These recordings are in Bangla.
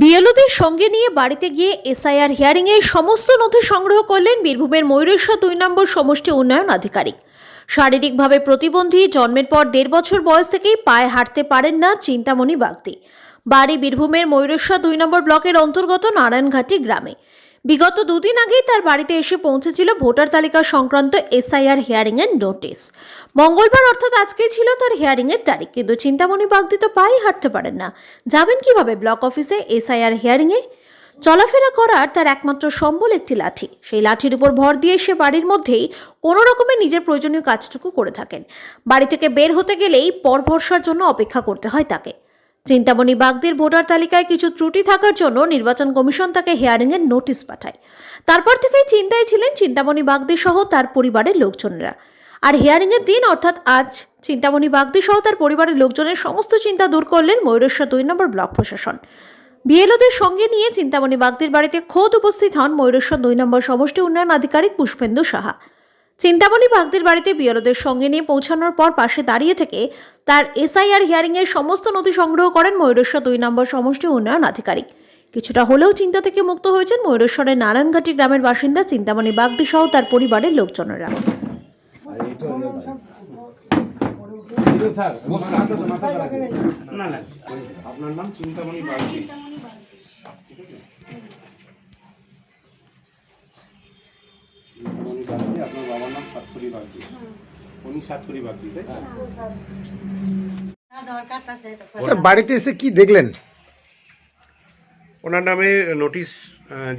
বিএলওদের সঙ্গে নিয়ে বাড়িতে গিয়ে এসআইআর হিয়ারিংয়ে সমস্ত নথি সংগ্রহ করলেন বীরভূমের ময়ূরেশ্বর দুই নম্বর সমষ্টি উন্নয়ন আধিকারিক। শারীরিকভাবে প্রতিবন্ধী জন্মের পর দেড় বছর বয়স থেকেই পায়ে হাঁটতে পারেন না চিন্তামণি বাগদি। বাড়ি বীরভূমের ময়ূরেশ্বর দুই নম্বর ব্লকের অন্তর্গত নারায়ণঘাটি গ্রামে। বিগত দুদিন আগেই তার বাড়িতে এসে পৌঁছেছিল ভোটার তালিকা সংক্রান্ত এসআইআর হিয়ারিংয়ের নোটিশ। মঙ্গলবার অর্থাৎ আজকেই ছিল তার হিয়ারিংয়ের তারিখ, কিন্তু চিন্তামণি বাগদি তো পায়ে হাঁটতে পারেন না। যাবেন কীভাবে ব্লক অফিসে এসআইআর হিয়ারিংয়ে? চলাফেরা করার তার একমাত্র সম্বল একটি লাঠি। সেই লাঠির উপর ভর দিয়ে সে বাড়ির মধ্যেই কোনো রকমের নিজের প্রয়োজনীয় কাজটুকু করে থাকেন। বাড়ি থেকে বের হতে গেলেই পর ভরসার জন্য অপেক্ষা করতে হয় তাকে। চিন্তামণি বাগদির ভোটার তালিকায় কিছু ত্রুটি থাকার জন্য নির্বাচন কমিশন তাকে হিয়ারিংয়ের নোটিশ পাঠায়। তারপর থেকেই চিন্তায় ছিলেন চিন্তামণি বাগদি সহ তার পরিবারের লোকজনেরা। আর হিয়ারিংয়ের দিন অর্থাৎ আজ চিন্তামণি বাগদি সহ তার পরিবারের লোকজনের সমস্ত চিন্তা দূর করলেন ময়ূরেশ্বর দুই নম্বর ব্লক প্রশাসন। বিএলওদের সঙ্গে নিয়ে চিন্তামণি বাগদির বাড়িতে খোদ উপস্থিত হন ময়ূরেশ্বর দুই নম্বর সমষ্টি উন্নয়ন আধিকারিক পুষ্পেন্দু সাহা। চিন্তামণি বাগদির বাড়িতে বিএলওদের সঙ্গে নিয়ে পৌঁছানোর পর পাশে দাঁড়িয়ে থেকে তার এসআইআর হিয়ারিংয়ের সমস্ত নথি সংগ্রহ করেন ময়ূরেশ্বর দুই নম্বর সমষ্টি উন্নয়ন আধিকারিক। কিছুটা হলেও চিন্তা থেকে মুক্ত হয়েছেন ময়ূরেশ্বরের নারায়ণঘাটি গ্রামের বাসিন্দা চিন্তামণি বাগদি সহ তার পরিবারের লোকজনেরা। আপনার নাম চিন্তামণি বাগচি সাতপুরি উনি তাই? স্যার বাড়িতে এসে কি দেখলেন? ওনার নামে নোটিশ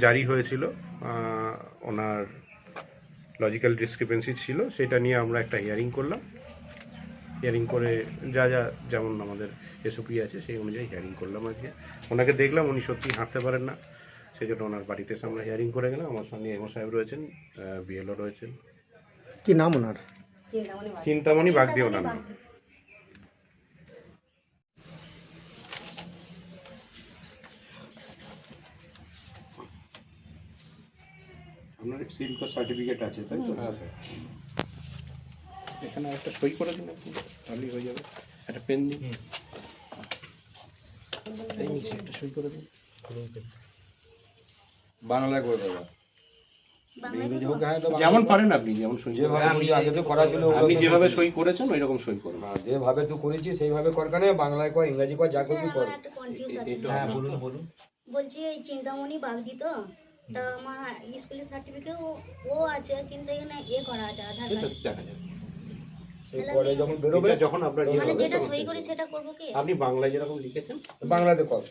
জারি হয়েছিল। ওনার লজিক্যাল ডিসক্রিপেন্সি ছিল সেটা নিয়ে আমরা একটা হিয়ারিং করলাম। হিয়ারিং করে যা যা যেমন আমাদের এসওপি আছে সেই অনুযায়ী হিয়ারিং করলাম আজকে। ওনাকে দেখলাম উনি সত্যি হাঁটতে পারেন না। সেই জন্য ওনার বাড়িতে এসে আমরা হিয়ারিং করে গেলাম। আমার সঙ্গে এমও সাহেব রয়েছেন বিএলও রয়েছেন। কি নাম ওনার? চিন্তামণি বাগদি ওনার নাম। আপনার সিল্ক সার্টিফিকেট আছে তাই তো? হ্যাঁ স্যার। এখানে একটা সই করে দিন আপনি তাহলেই হয়ে যাবে। একটা পেন দিন। এই নিচে একটা সই করে দিন। বাংলায় করে দেবো ইংরেজি হোক হ্যাঁ তো বাংলা- যেমন পারেন আপনি যেমন সই যেভাবে আমি আগে তো করা ছিল আপনি যেভাবে সই করেছেন ওই রকম সই করবেন হ্যাঁ, যেভাবে তুই করেছি সেইভাবে কর কানে? বাংলায় কর ইংরেজি কর যা করবি কর। হ্যাঁ বলুন বলুন বলছি এই চিন্তামণি বাগদি তো তা আমার স্কুলের সার্টিফিকেট ও আছে কিন্তু এখানে এ করা আছে আধার কার্ড। দেখা যাবে পরে যখন বেরোবে যখন আপনার ইয়ে মানে যেটা সই করি সেটা করব কি? আপনি বাংলায় যেরকম লিখেছেন। বাংলাতে কর।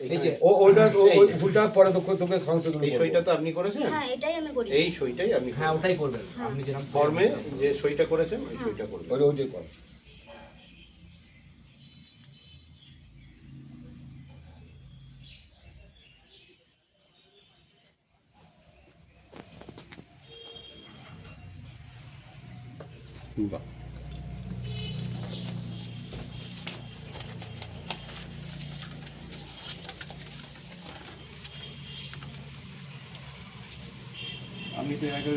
এই যে ও ওইটা ওই ভুলটা পরে তোকে তোকে সংশোধন এই সইটা তো আপনি করেছেন? হ্যাঁ এটাই আমি করি। এই সইটাই আপনি হ্যাঁ ওটাই করবেন। আপনি যেরকম ফর্মে যে সইটা করেছেন ওই সইটা করবেন। ওই ওইটাই কর। বাহ। আপনি তো এর আগে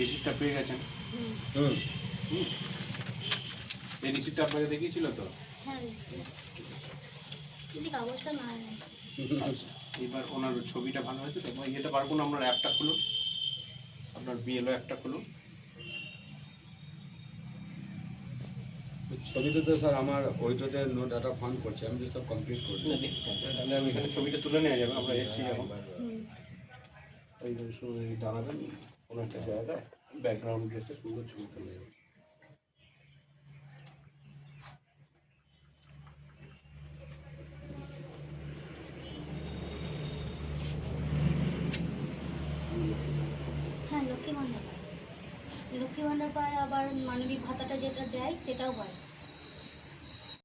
রিসিপ্টটা পেয়ে গেছেন। হুম। হুম। এই রিসিপ্টটা আপনাকে দেখিয়েছিল তো? হ্যাঁ যদি কাগজটা না আচ্ছা এবার ওনার ছবিটা ভালো হয়েছে তো? ইয়েটা পারব না আপনার অ্যাপটা খুলুন। আপনার বিএলও অ্যাপটা খুলুন। ছবিতে তো স্যার আমার ওইটাতে নো ডাটা ফান্ড করছে আমি তো সব কমপ্লিট করছি। তাহলে আমি এখানে ছবিটা তুলে নেওয়া যাবে আমরা এসেছি যখন হুম। এই যে শুধু এই দাঁড়াবেন কোনো একটা জায়গায় ব্যাকগ্রাউন্ড ড্রেসটা সুন্দর ছবি তুলে যাবে হ্যাঁ লক্ষ্মী ভাণ্ডার পায় লক্ষ্মী ভাণ্ডার পায় আবার মানবিক ভাতাটা যেটা দেয় সেটাও পায়